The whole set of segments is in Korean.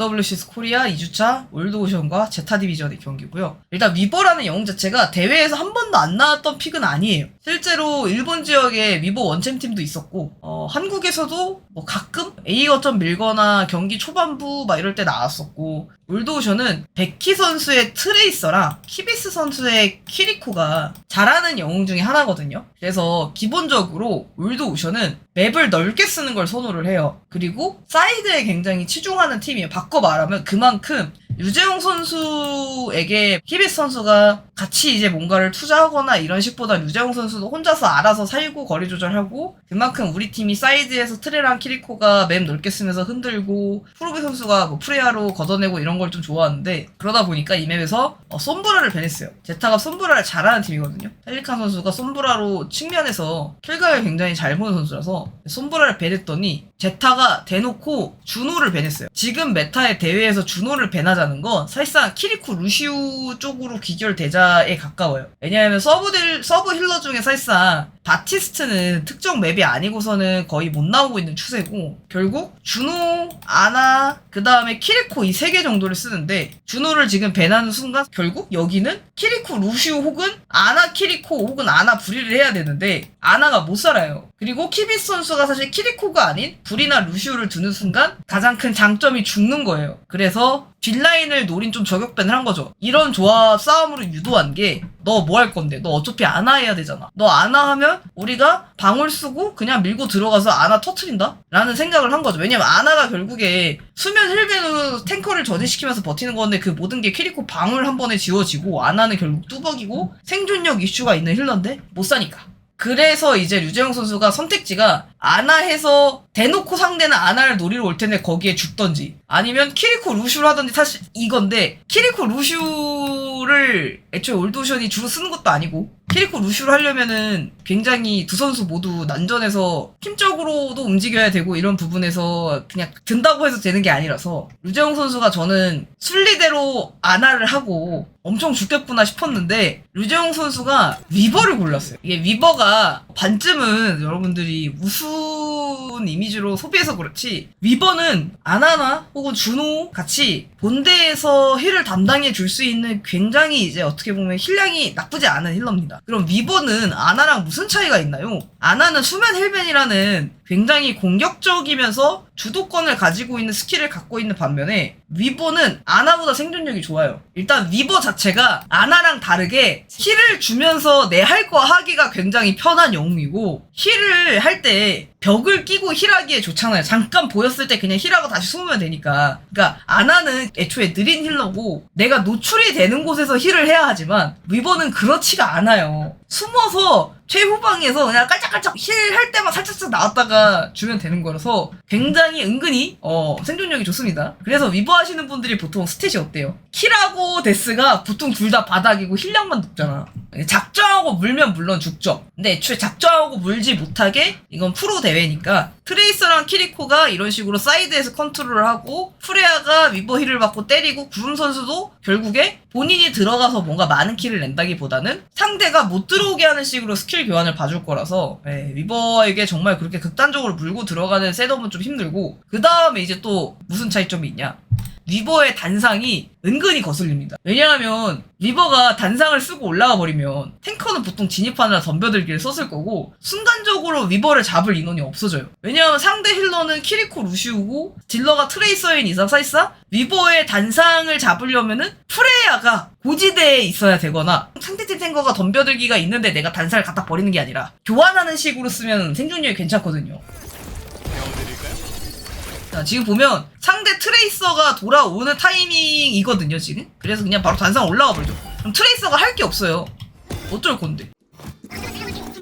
WCS 코리아 2주차 올드오션과 제타 디비전의 경기고요. 일단 위버라는 영웅 자체가 대회에서 한 번도 안 나왔던 픽은 아니에요. 실제로 일본 지역에 위버 원챔 팀도 있었고 어, 한국에서도 뭐 가끔 A 거점 밀거나 경기 초반부 막 이럴 때 나왔었고 올드오션은 베키 선수의 트레이서랑 키비스 선수의 키리코가 잘하는 영웅 중에 하나거든요. 그래서 기본적으로 올드오션은 맵을 넓게 쓰는 걸 선호를 해요. 그리고 사이드에 굉장히 치중하는 팀이에요. 바꿔 말하면 그만큼 유재용 선수에게 키비스 선수가 같이 이제 뭔가를 투자하거나 이런 식보다 유재용 선수도 혼자서 알아서 살고 거리 조절하고 그만큼 우리 팀이 사이드에서 트레랑 키리코가 맵 넓게 쓰면서 흔들고 프로비 선수가 뭐 프레아로 걷어내고 이런 걸 좀 좋아하는데 그러다 보니까 이 맵에서 어, 솜브라를 배냈어요. 제타가 솜브라를 잘하는 팀이거든요. 펠리칸 선수가 솜브라로 측면에서 킬각을 굉장히 잘 보는 선수라서 솜브라를 배냈더니 제타가 대놓고 준호를 배냈어요. 지금 메타의 대회에서 준호를 배나 자는 건 사실상 키리코 루시우 쪽으로 귀결되자에 가까워요. 왜냐하면 서브들, 서브 힐러 중에 사실상 바티스트는 특정 맵이 아니고서는 거의 못 나오고 있는 추세고 결국 준호, 아나, 그 다음에 키리코 이 세 개 정도를 쓰는데 준호를 지금 배나는 순간 결국 여기는 키리코 루시우 혹은 아나 키리코 혹은 아나 브리를 해야 되는데 아나가 못 살아요. 그리고 키비스 선수가 사실 키리코가 아닌 불이나 루시우를 두는 순간 가장 큰 장점이 죽는 거예요. 그래서 뒷라인을 노린 좀 저격변을 한 거죠. 이런 조합 싸움으로 유도한 게 너 뭐 할 건데? 너 어차피 아나 해야 되잖아. 너 아나 하면 우리가 방울 쓰고 그냥 밀고 들어가서 아나 터트린다? 라는 생각을 한 거죠. 왜냐면 아나가 결국에 수면 힐벤으로 탱커를 전진시키면서 버티는 건데 그 모든 게 키리코 방울 한 번에 지워지고 아나는 결국 뚜벅이고 생존력 이슈가 있는 힐러인데 못 사니까. 그래서 이제 류재영 선수가 선택지가 아나 해서 대놓고 상대는 아나를 노리러 올 텐데 거기에 죽던지 아니면 키리코 루슈를 하던지 사실 이건데 키리코 루슈를 애초에 올드오션이 주로 쓰는 것도 아니고 키리코 루슈를 하려면은 굉장히 두 선수 모두 난전에서 팀적으로도 움직여야 되고 이런 부분에서 그냥 든다고 해서 되는 게 아니라서 류재영 선수가 저는 순리대로 아나를 하고 엄청 죽겠구나 싶었는데 류재영 선수가 위버를 골랐어요. 이게 위버가 반쯤은 여러분들이 우스운 이미지로 소비해서 그렇지 위버는 아나나 혹은 준호 같이 본대에서 힐을 담당해 줄 수 있는 굉장히 이제 어떻게 보면 힐량이 나쁘지 않은 힐러입니다. 그럼 위버는 아나랑 무슨 차이가 있나요? 아나는 수면 헬벤이라는 굉장히 공격적이면서 주도권을 가지고 있는 스킬을 갖고 있는 반면에 위버는 아나보다 생존력이 좋아요. 일단 위버 자체가 아나랑 다르게 힐을 주면서 내 할 거 하기가 굉장히 편한 영웅이고 힐을 할 때 벽을 끼고 힐하기에 좋잖아요. 잠깐 보였을 때 그냥 힐하고 다시 숨으면 되니까. 그러니까 아나는 애초에 느린 힐러고 내가 노출이 되는 곳에서 힐을 해야 하지만 위버는 그렇지가 않아요. 숨어서 최후방에서 그냥 깔짝깔짝 힐 할 때만 살짝씩 나왔다가 주면 되는 거라서 굉장히 은근히 어, 생존력이 좋습니다. 그래서 위버 하시는 분들이 보통 스탯이 어때요? 킬하고 데스가 보통 둘 다 바닥이고 힐량만 높잖아. 작정하고 물면 물론 죽죠. 근데 애초에 작정하고 물지 못하게 이건 프로 대회니까 트레이서랑 키리코가 이런 식으로 사이드에서 컨트롤을 하고 프레아가 위버 힐을 받고 때리고 구름 선수도 결국에 본인이 들어가서 뭔가 많은 킬을 낸다기보다는 상대가 못 들어오게 하는 식으로 스킬 교환을 봐줄 거라서 예, 위버에게 정말 그렇게 극단적으로 물고 들어가는 셋업은 좀 힘들고 그 다음에 이제 또 무슨 차이점이 있냐 위버의 단상이 은근히 거슬립니다. 왜냐하면 리버가 단상을 쓰고 올라가 버리면 탱커는 보통 진입하느라 덤벼들기를 썼을 거고 순간적으로 위버를 잡을 인원이 없어져요. 왜냐하면 상대 힐러는 키리코 루시우고 딜러가 트레이서인 이상 사실상 위버의 단상을 잡으려면은 프레야가 고지대에 있어야 되거나 상대팀 탱커가 덤벼들기가 있는데 내가 단상을 갖다 버리는 게 아니라 교환하는 식으로 쓰면 생존력이 괜찮거든요. 자, 지금 보면 상대 트레이서가 돌아오는 타이밍이거든요, 지금. 그래서 그냥 바로 단상 올라가 버리죠. 그럼 트레이서가 할 게 없어요. 어쩔 건데.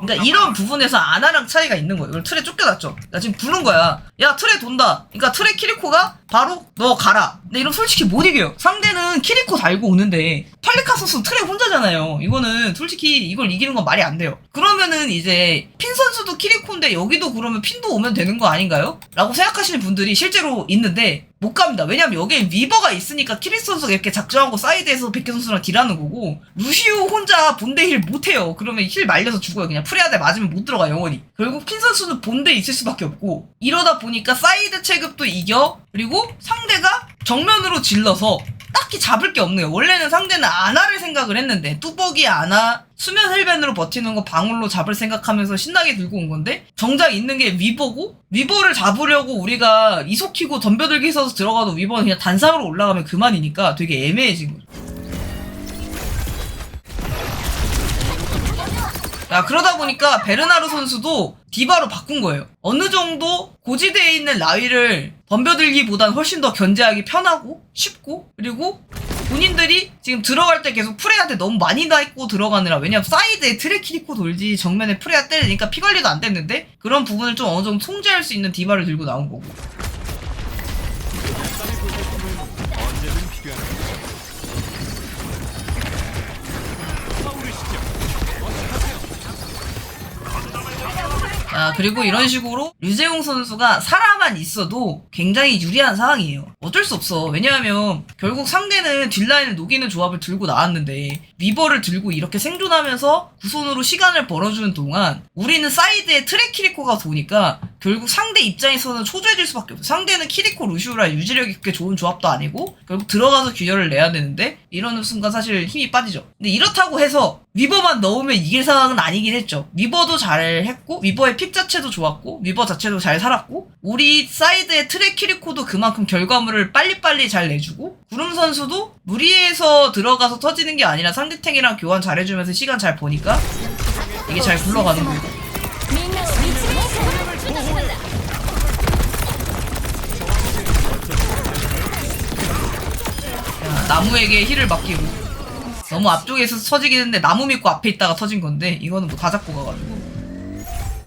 그러니까 이런 부분에서 아나랑 차이가 있는 거예요. 이걸 틀에 쫓겨났죠. 나 지금 부른 거야. 야 틀에 돈다. 그러니까 틀에 키리코가 바로 너 가라. 근데 이런 솔직히 못 이겨요. 상대는 키리코 달고 오는데 팔리카소스 틀에 혼자잖아요. 이거는 솔직히 이걸 이기는 건 말이 안 돼요. 그러면은 이제 핀 선수도 키리코인데 여기도 그러면 핀도 오면 되는 거 아닌가요? 라고 생각하시는 분들이 실제로 있는데 못 갑니다. 왜냐면 여기에 위버가 있으니까 키리스 선수가 이렇게 작정하고 사이드에서 백현 선수랑 딜하는 거고 루시오 혼자 본대 힐 못해요. 그러면 힐 말려서 죽어요. 그냥 프레아데 맞으면 못 들어가 영원히. 결국 핀 선수는 본대 있을 수밖에 없고 이러다 보니 까 사이드 체급도 이겨 그리고 상대가 정면으로 질러서 딱히 잡을 게 없네요. 원래는 상대는 아나를 생각을 했는데 뚜벅이 아나 수면 헬벤으로 버티는 거 방울로 잡을 생각하면서 신나게 들고 온 건데 정작 있는 게 위버고 위버를 잡으려고 우리가 이속키고 덤벼들기 있어서 들어가도 위버는 그냥 단상으로 올라가면 그만이니까 되게 애매해진 거죠. 야, 그러다 보니까 베르나르 선수도 디바로 바꾼 거예요. 어느 정도 고지대에 있는 라위를 덤벼들기보단 훨씬 더 견제하기 편하고 쉽고 그리고 본인들이 지금 들어갈 때 계속 프레한테 너무 많이 나 있고 들어가느라 왜냐면 사이드에 트레키리코 돌지 정면에 프레가 때리니까 피 관리도 안 됐는데 그런 부분을 좀 어느 정도 통제할 수 있는 디바를 들고 나온 거고 아, 그리고 이런 식으로 류재용 선수가 살아만 있어도 굉장히 유리한 상황이에요. 어쩔 수 없어. 왜냐하면 결국 상대는 뒷라인을 녹이는 조합을 들고 나왔는데 위버를 들고 이렇게 생존하면서 구손으로 시간을 벌어주는 동안 우리는 사이드에 트랙 키리코가 도니까 결국 상대 입장에서는 초조해질 수밖에 없어. 상대는 키리코 루시우라 유지력 있게 좋은 조합도 아니고 결국 들어가서 균열을 내야 되는데 이러는 순간 사실 힘이 빠지죠. 근데 이렇다고 해서 위버만 넣으면 이길 상황은 아니긴 했죠. 위버도 잘했고 위버의 픽 자체도 좋았고 위버 자체도 잘 살았고 우리 사이드의 트랙 키리코도 그만큼 결과물을 빨리빨리 잘 내주고 구름 선수도 무리해서 들어가서 터지는 게 아니라 상대 상대탱이랑 교환 잘해주면서 시간 잘 보니까 이게 잘 굴러가는 거. 나무에게 힐을 맡기고. 너무 앞쪽에서 서지긴 했는데 나무 믿고 앞에 있다가 터진 건데 이거는 뭐 다 잡고 가가지고.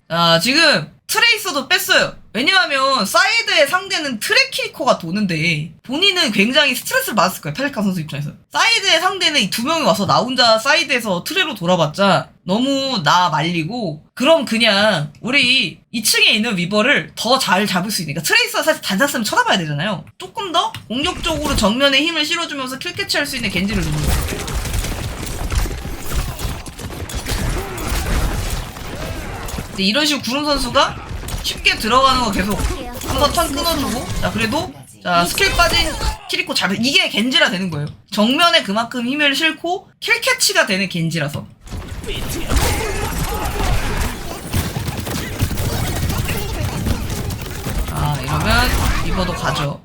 아 지금 트레이서도 뺐어요. 왜냐하면 사이드의 상대는 트레키코가 도는데 본인은 굉장히 스트레스를 받았을 거예요 펠리카 선수 입장에서 사이드의 상대는 이 두 명이 와서 나 혼자 사이드에서 트레로 돌아봤자 너무 나 말리고 그럼 그냥 우리 2층에 있는 위버를 더 잘 잡을 수 있으니까 트레이서가 사실 단zas으면 쳐다봐야 되잖아요. 조금 더 공격적으로 정면에 힘을 실어주면서 킬 캐치할 수 있는 겐지를 누르는 거예요 이런 식으로 구름 선수가 쉽게 들어가는 거 계속 한번 턴 끊어주고. 자 그래도 자 스킬 빠진 키리코 잡 이게 겐지라 되는 거예요. 정면에 그만큼 힘을 실고 킬 캐치가 되는 겐지라서. 아 이러면 리버도 가죠.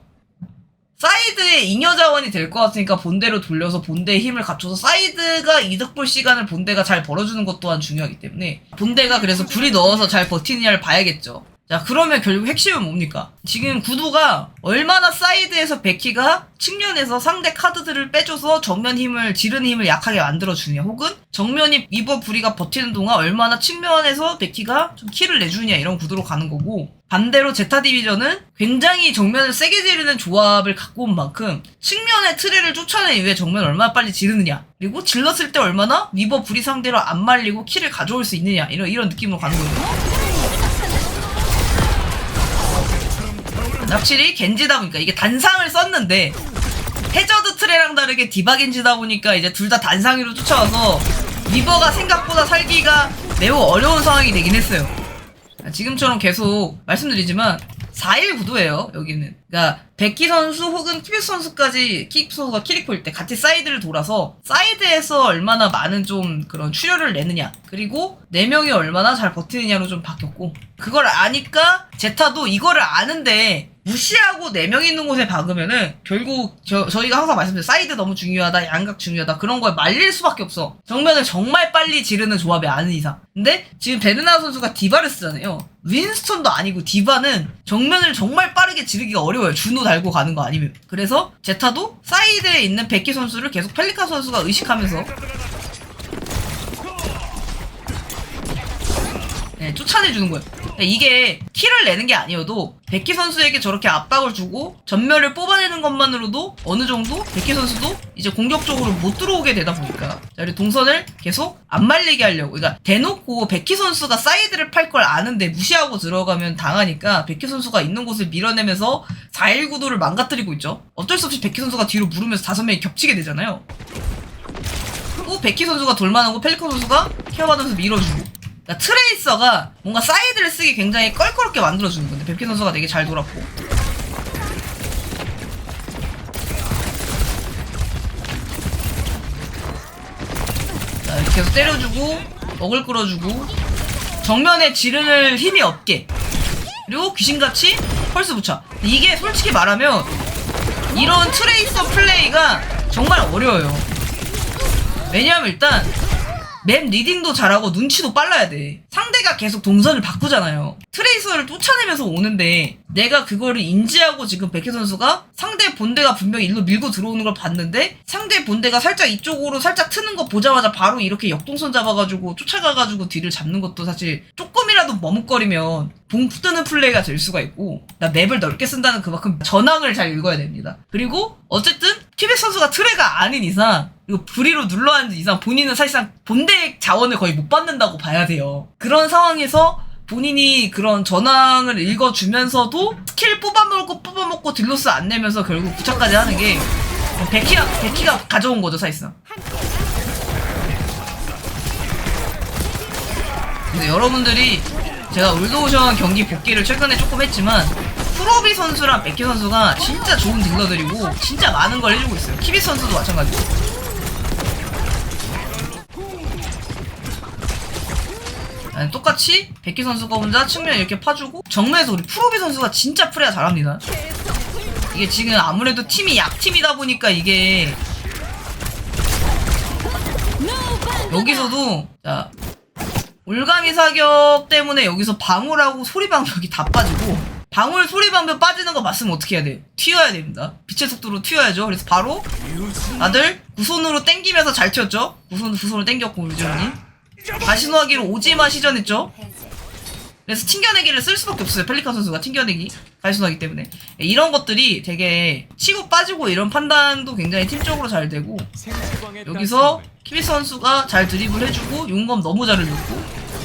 사이드의 잉여 자원이 될 것 같으니까 본대로 돌려서 본대의 힘을 갖춰서 사이드가 이득 볼 시간을 본대가 잘 벌어주는 것 또한 중요하기 때문에 본대가 그래서 불이 넣어서 잘 버티느냐를 봐야겠죠. 자 그러면 결국 핵심은 뭡니까? 지금 구도가 얼마나 사이드에서 베키가 측면에서 상대 카드들을 빼줘서 정면 힘을 지르는 힘을 약하게 만들어주냐 혹은 정면이 이버 부리가 버티는 동안 얼마나 측면에서 베키가 좀 킬을 내주냐 이런 구도로 가는 거고 반대로 제타 디비전은 굉장히 정면을 세게 지르는 조합을 갖고 온 만큼 측면의 트레를 쫓아낸 이후에 정면 얼마나 빨리 지르느냐 그리고 질렀을 때 얼마나 위버 불이 상대로 안 말리고 킬을 가져올 수 있느냐 이런 이런 느낌으로 가는 거예 확실히 겐지다 보니까 이게 단상을 썼는데 해저드 트레랑 다르게 디바 겐지다 보니까 이제 둘 다 단상 위로 쫓아와서 리버가 생각보다 살기가 매우 어려운 상황이 되긴 했어요. 아, 지금처럼 계속 말씀드리지만 4일 구도예요 여기는 그러니까 백기 선수 혹은 키비스 선수까지 키비스 선수가 키리코일 때 같이 사이드를 돌아서 사이드에서 얼마나 많은 좀 그런 출혈을 내느냐 그리고 4명이 얼마나 잘 버티느냐로 좀 바뀌었고 그걸 아니까 제타도 이거를 아는데 무시하고 4명 있는 곳에 박으면은 결국 저, 저희가 항상 말씀드린 사이드 너무 중요하다 양각 중요하다 그런 거에 말릴 수밖에 없어. 정면을 정말 빨리 지르는 조합이 아닌 이상. 근데 지금 베르나 선수가 디바를 쓰잖아요. 윈스턴도 아니고 디바는 정면을 정말 빠르게 지르기가 어려워요. 준호 달고 가는 거 아니면. 그래서 제타도 사이드에 있는 베키 선수를 계속 펠리카 선수가 의식하면서 네, 쫓아내주는 거예요. 이게 킬을 내는 게 아니어도 백희 선수에게 저렇게 압박을 주고 전멸을 뽑아내는 것만으로도 어느 정도 백희 선수도 이제 공격적으로 못 들어오게 되다 보니까 자, 우리 동선을 계속 안 말리게 하려고 그러니까 대놓고 백희 선수가 사이드를 팔 걸 아는데 무시하고 들어가면 당하니까 백희 선수가 있는 곳을 밀어내면서 4일 구도를 망가뜨리고 있죠. 어쩔 수 없이 백희 선수가 뒤로 물으면서 다섯 명이 겹치게 되잖아요. 또 백희 선수가 돌만하고 펠리컨 선수가 케어받으면서 밀어주고 그러니까 트레이서가 뭔가 사이드를 쓰기 굉장히 껄끄럽게 만들어주는 건데 뱁키 선수가 되게 잘 돌았고. 자 이렇게 해서 때려주고 억을 끌어주고 정면에 지를 힘이 없게. 그리고 귀신같이 펄스 붙여. 이게 솔직히 말하면 이런 트레이서 플레이가 정말 어려워요. 왜냐하면 일단 맵 리딩도 잘하고 눈치도 빨라야 돼. 상대가 계속 동선을 바꾸잖아요. 트레이서를 쫓아내면서 오는데 내가 그거를 인지하고 지금 백혜 선수가 상대 본대가 분명히 일로 밀고 들어오는 걸 봤는데 상대 본대가 살짝 이쪽으로 살짝 트는 거 보자마자 바로 이렇게 역동선 잡아가지고 쫓아가가지고 뒤를 잡는 것도 사실 조금 이라도 머뭇거리면 봉 뜨는 플레이가 될 수가 있고 나 맵을 넓게 쓴다는 그만큼 전황을 잘 읽어야 됩니다. 그리고 어쨌든 키백 선수가 트레가 아닌 이상 이거 불의로 눌러 앉은 이상 본인은 사실상 본대 자원을 거의 못 받는다고 봐야 돼요. 그런 상황에서 본인이 그런 전황을 읽어주면서도 스킬 뽑아먹고 뽑아먹고 딜로스 안 내면서 결국 부착까지 하는 게 베키가, 베키가 가져온 거죠, 사실상. 근데 여러분들이 제가 올드오션 경기 복귀를 최근에 조금 했지만 프로비 선수랑 베키 선수가 진짜 좋은 딜러들이고 진짜 많은 걸 해주고 있어요. 키비 선수도 마찬가지고. 똑같이 백기 선수가 혼자 측면 이렇게 파주고 정면에서 우리 프로비 선수가 진짜 프레야 잘합니다. 이게 지금 아무래도 팀이 약팀이다 보니까 이게 여기서도 자 올가미 사격 때문에 여기서 방울하고 소리방벽이 다 빠지고 방울 소리방벽 빠지는 거 맞으면 어떻게 해야 돼요? 튀어야 됩니다. 빛의 속도로 튀어야죠. 그래서 바로 다들 구손으로 땡기면서 잘 튀었죠? 구손, 구손으로 땡겼고 우주현이 가시노하기로 오지마 시전했죠? 그래서 튕겨내기를 쓸 수밖에 없어요. 펠리칸 선수가 튕겨내기 가시노하기 때문에. 이런 것들이 되게 치고 빠지고 이런 판단도 굉장히 팀적으로 잘 되고 여기서 키비 선수가 잘 드리블 해주고 용검 너무 잘 흘렸고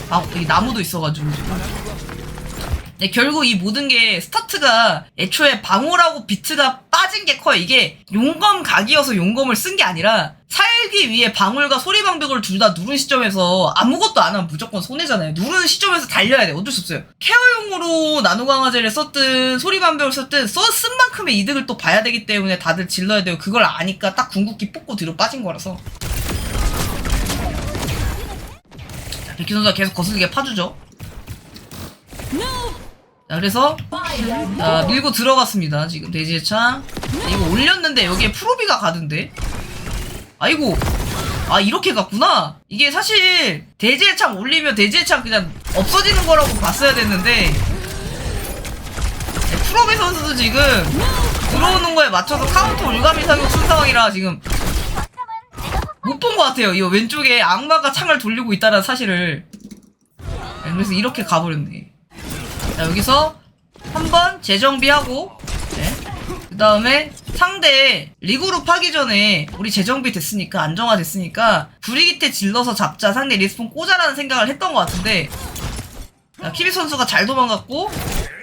아 여기 나무도 있어가지고. 지금 네, 결국 이 모든 게 스타트가 애초에 방울하고 비트가 빠진 게 커요. 이게 용검 각이어서 용검을 쓴 게 아니라 살기 위해 방울과 소리방벽을 둘 다 누른 시점에서 아무것도 안 하면 무조건 손해잖아요. 누르는 시점에서 달려야 돼. 어쩔 수 없어요. 케어용으로 나노강화제를 썼든 소리방벽을 썼든 써쓴 만큼의 이득을 또 봐야 되기 때문에 다들 질러야 돼요. 그걸 아니까 딱 궁극기 뽑고 뒤로 빠진 거라서. 자, 백희 선수가 계속 거슬리게 파주죠. 자, 그래서 자, 밀고 들어갔습니다. 지금 돼지의 차. 이거 올렸는데 여기에 프로비가 가던데. 아이고. 아 이렇게 갔구나. 이게 사실 돼지의 창 올리면 돼지의 창 그냥 없어지는 거라고 봤어야 됐는데 네, 프로비 선수도 지금 들어오는 거에 맞춰서 카운터 올가미 사격 쓴 상황이라 지금 못 본 것 같아요. 이 왼쪽에 악마가 창을 돌리고 있다는 사실을. 네, 그래서 이렇게 가버렸네. 자 여기서 한번 재정비하고 네. 그 다음에 상대 리그룹 하기 전에 우리 재정비 됐으니까 안정화 됐으니까 브리기테 질러서 잡자 상대 리스폰 꽂아라는 생각을 했던 것 같은데 자, 키비 선수가 잘 도망갔고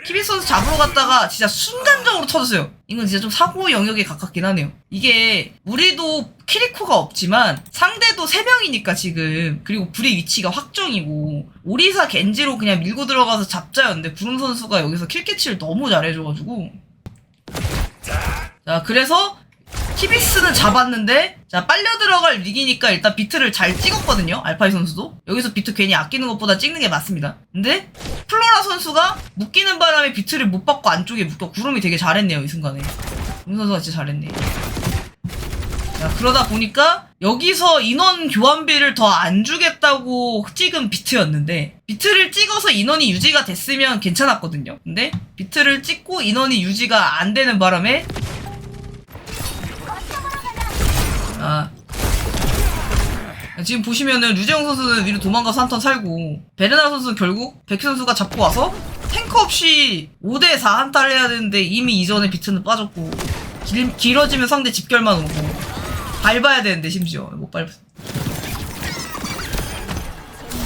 키비 선수 잡으러 갔다가 진짜 순간적으로 터졌어요. 이건 진짜 좀 사고 영역에 가깝긴 하네요. 이게 우리도 키리코가 없지만 상대도 3명이니까 지금. 그리고 불의 위치가 확정이고. 오리사 겐지로 그냥 밀고 들어가서 잡자였는데 구름 선수가 여기서 킬캐치를 너무 잘해줘가지고. 자 그래서 키비스는 잡았는데 자 빨려 들어갈 위기니까 일단 비트를 잘 찍었거든요 알파이 선수도. 여기서 비트 괜히 아끼는 것보다 찍는 게 맞습니다. 근데 플로라 선수가 묶이는 바람에 비트를 못 받고 안쪽에 묶여 구름이 되게 잘했네요 이 순간에. 구름 선수가 진짜 잘했네. 자, 그러다 보니까 여기서 인원 교환비를 더 안 주겠다고 찍은 비트였는데 비트를 찍어서 인원이 유지가 됐으면 괜찮았거든요. 근데 비트를 찍고 인원이 유지가 안 되는 바람에 아 지금 보시면은 류재용 선수는 위로 도망가서 한 턴 살고 베르나 선수는 결국 백희 선수가 잡고 와서 탱크 없이 5대4 한타를 해야 되는데 이미 이전에 비트는 빠졌고 길, 길어지면 상대 집결만 오고 밟아야 되는데 심지어 못 밟.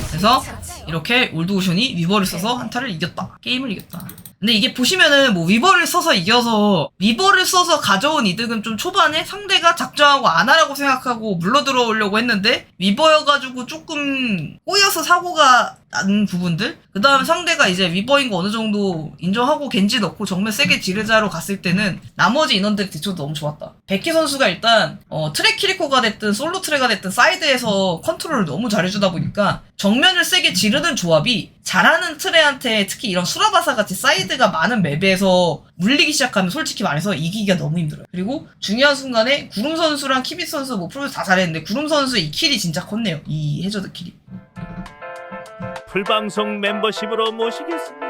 그래서 이렇게 올드오션이 위버를 써서 한타를 이겼다. 게임을 이겼다. 근데 이게 보시면은 뭐 위버를 써서 이겨서 위버를 써서 가져온 이득은 좀 초반에 상대가 작정하고 안 하라고 생각하고 물러 들어오려고 했는데 위버여가지고 조금 꼬여서 사고가 난 부분들? 그 다음에 상대가 이제 위버인 거 어느 정도 인정하고 겐지 넣고 정면 세게 지르자로 갔을 때는 나머지 인원들의 대처도 너무 좋았다. 백희 선수가 일단 어, 트랙 키리코가 됐든 솔로 트랙가 됐든 사이드에서 컨트롤을 너무 잘해주다 보니까 정면을 세게 지르는 조합이 잘하는 트레한테 특히 이런 수라바사 같이 사이드가 많은 맵에서 물리기 시작하면 솔직히 말해서 이기기가 너무 힘들어요. 그리고 중요한 순간에 구름 선수랑 키비 선수 뭐 프로듀스 다 잘했는데 구름 선수의 이 킬이 진짜 컸네요. 이 해저드 킬이. 풀방송 멤버십으로 모시겠습니다.